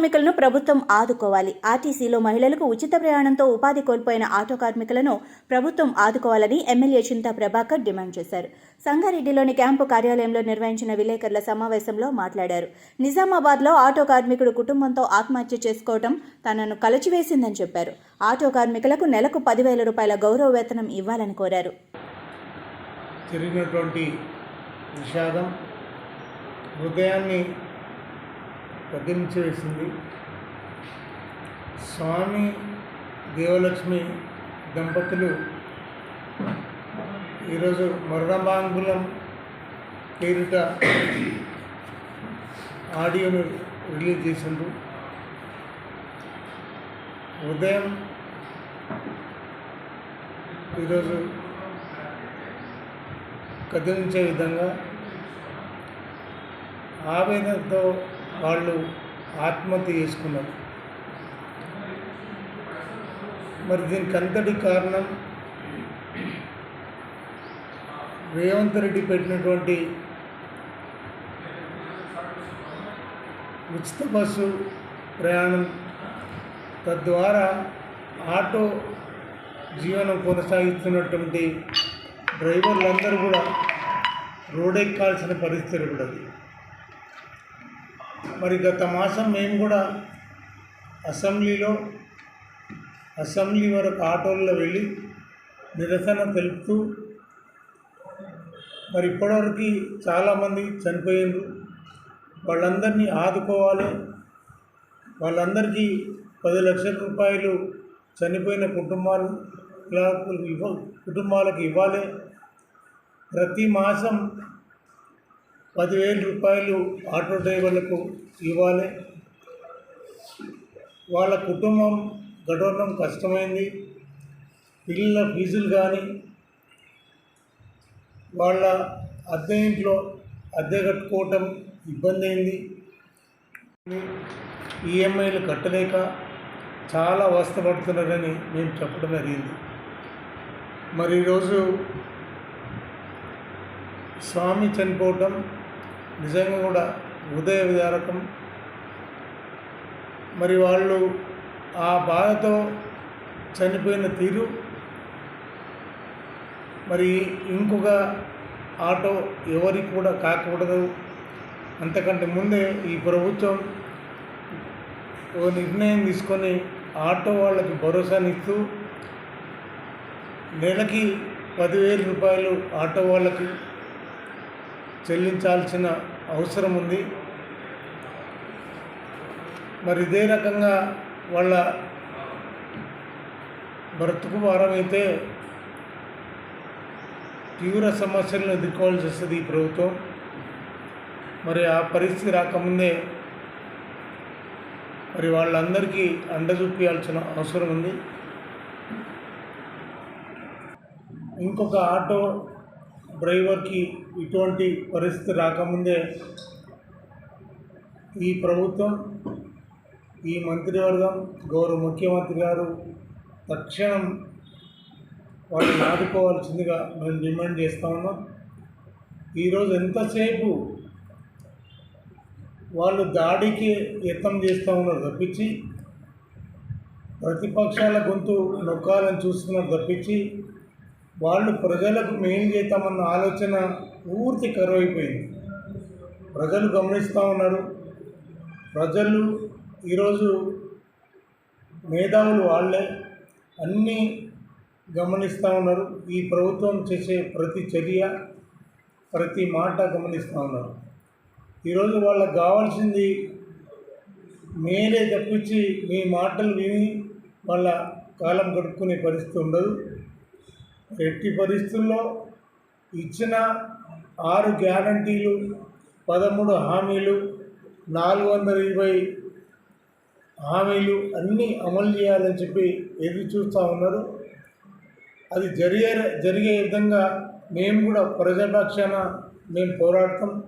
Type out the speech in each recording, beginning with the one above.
కార్మికులను ప్రభుత్వం ఆదుకోవాలి. ఆర్టీసీలో మహిళలకు ఉచిత ప్రయాణంతో ఉపాధి కోల్పోయిన ఆటో కార్మికులను ప్రభుత్వం ఆదుకోవాలని ఎమ్మెల్యే చింతా ప్రభాకర్ డిమాండ్ చేశారు. సంగారెడ్డిలోని క్యాంపు కార్యాలయంలో నిర్వహించిన విలేకరుల సమావేశంలో మాట్లాడారు. నిజామాబాద్లో ఆటో కార్మికుడు కుటుంబంతో ఆత్మహత్య చేసుకోవడం తనను కలచివేసిందని చెప్పారు. ఆటో కార్మికులకు నెలకు పదివేల రూపాయల గౌరవ వేతనం ఇవ్వాలని కోరారు. తిరిగినటువంటి విషాదం హృదయాన్ని కదిలించి వేసింది స్వామి దేవలక్ష్మి దంపతులు ఈరోజు మరణమాంగులం పేరిట ఆడియోను రిలీజ్ చేసిండ్రు. ఉదయం ఈరోజు కదిలించే విధంగా ఆవేదనతో వాళ్ళు ఆత్మహత్య చేసుకున్నారు. మరి దీనికి అంతటి కారణం రేవంత్ రెడ్డి పెట్టినటువంటి ఉచిత బస్సు ప్రయాణం తద్వారా ఆటో జీవనం కొనసాగిస్తున్నటువంటి డ్రైవర్లందరూ కూడా రోడెక్కాల్సిన పరిస్థితి ఉండదు మరి గత మాసం మేము కూడా అసెంబ్లీలో అసెంబ్లీ వరకు ఆటోల్లో వెళ్ళి నిరసన తెలుపుతూ మరి ఇప్పటివరకు చాలామంది చనిపోయిండ్రు వాళ్ళందరినీ ఆదుకోవాలి. వాళ్ళందరికీ పది లక్షల రూపాయలు చనిపోయిన కుటుంబాలు ఇవ్వ కుటుంబాలకు ఇవ్వాలి. ప్రతి మాసం పదివేల రూపాయలు ఆటో డ్రైవర్లకు ఇవ్వాలి. వాళ్ళ కుటుంబం గడవడం కష్టమైంది. పిల్లల ఫీజులు కానీ వాళ్ళ అద్దె ఇంట్లో అద్దె కట్టుకోవటం ఇబ్బంది అయింది ఈఎంఐలు కట్టలేక చాలా అవస్థపడుతున్నారని మేము చెప్పడం జరిగింది. మరి ఈరోజు స్వామి చనిపోవటం నిజంగా కూడా ఉదయ విదారకం. మరి వాళ్ళు ఆ బాధతో చనిపోయిన తీరు. మరి ఇంకొక ఆటో ఎవరికి కూడా కాకూడదు. అంతకంటే ముందే ఈ ప్రభుత్వం ఓ నిర్ణయం తీసుకొని ఆటో వాళ్ళకి భరోసానిస్తూ నెలకి పదివేల రూపాయలు ఆటో వాళ్ళకి చెల్లించాల్సిన అవసరం ఉంది. మరి ఇదే రకంగా వాళ్ళ బ్రతుకు భారమైతే తీవ్ర సమస్యలను ఎదుర్కోవాల్సి వస్తుంది ఈ ప్రభుత్వం. మరి ఆ పరిస్థితి రాకముందే మరి వాళ్ళందరికీ అండ చూపించాల్సిన అవసరం ఉంది. ఇంకొక ఆటో డ్రైవర్కి ఇటువంటి పరిస్థితి రాకముందే ఈ ప్రభుత్వం ఈ మంత్రివర్గం గౌరవ ముఖ్యమంత్రి గారు తక్షణం వాళ్ళు ఆదుకోవాల్సిందిగా మేము డిమాండ్ చేస్తా ఉన్నాం. ఈరోజు ఎంతసేపు వాళ్ళు దాడికి యత్నం చేస్తూ ఉన్నారు తప్పించి ప్రతిపక్షాల గొంతు నొక్కాలని చూస్తున్నారు తప్పించి వాళ్ళు ప్రజలకు మేం చేద్దామన్న ఆలోచన పూర్తి కరువైపోయింది. ప్రజలు గమనిస్తూ ఉన్నారు. ప్రజలు ఈరోజు మేధావులు వాళ్ళే. అన్నీ గమనిస్తూ ఉన్నారు. ఈ ప్రభుత్వం చేసే ప్రతి చర్య ప్రతి మాట గమనిస్తూ ఉన్నారు. ఈరోజు వాళ్ళకి కావాల్సింది మేలే తప్పించి మీ మాటలు విని వాళ్ళ కాలం గడుపుకునే పరిస్థితి ఉండదు. ఎట్టి పరిస్థితుల్లో ఇచ్చిన ఆరు గ్యారంటీలు పదమూడు హామీలు నాలుగు వందల ఇరవై హామీలు అన్నీ అమలు చేయాలని చెప్పి ఎదురు చూస్తూ ఉన్నారు. అది జరిగే జరిగే విధంగా మేము కూడా ప్రజాపక్షాన మేము పోరాడతాం.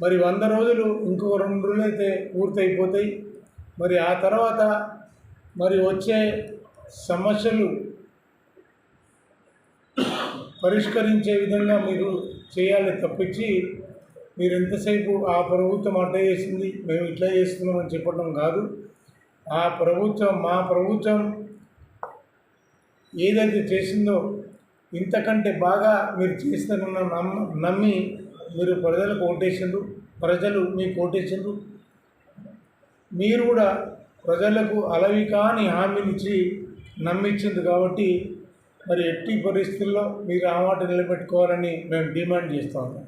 మరి వంద రోజులు ఇంకొక రెండు రోజులు అయితే పూర్తయిపోతాయి. మరి ఆ తర్వాత మరి వచ్చే సమస్యలు పరిష్కరించే విధంగా మీరు చేయాలి తప్పించి మీరు ఎంతసేపు ఆ ప్రభుత్వం అట్లా చేసింది మేము ఇట్లా చేస్తున్నామని చెప్పడం కాదు. ఆ ప్రభుత్వం మా ప్రభుత్వం ఏదైతే చేసిందో ఇంతకంటే బాగా మీరు చేస్తారన్న నమ్మ నమ్మి మీరు ప్రజలకు ఓటేసిండ్రు ప్రజలు మీకు ఓటేసిండ్రు. మీరు కూడా ప్రజలకు అలవి కాని హామీనిచ్చి ఇచ్చి నమ్మించింది కాబట్టి మరి ఎట్టి పరిస్థితుల్లో మీరు ఆ మాట నిలబెట్టుకోవాలని మేము డిమాండ్ చేస్తూ ఉన్నాం.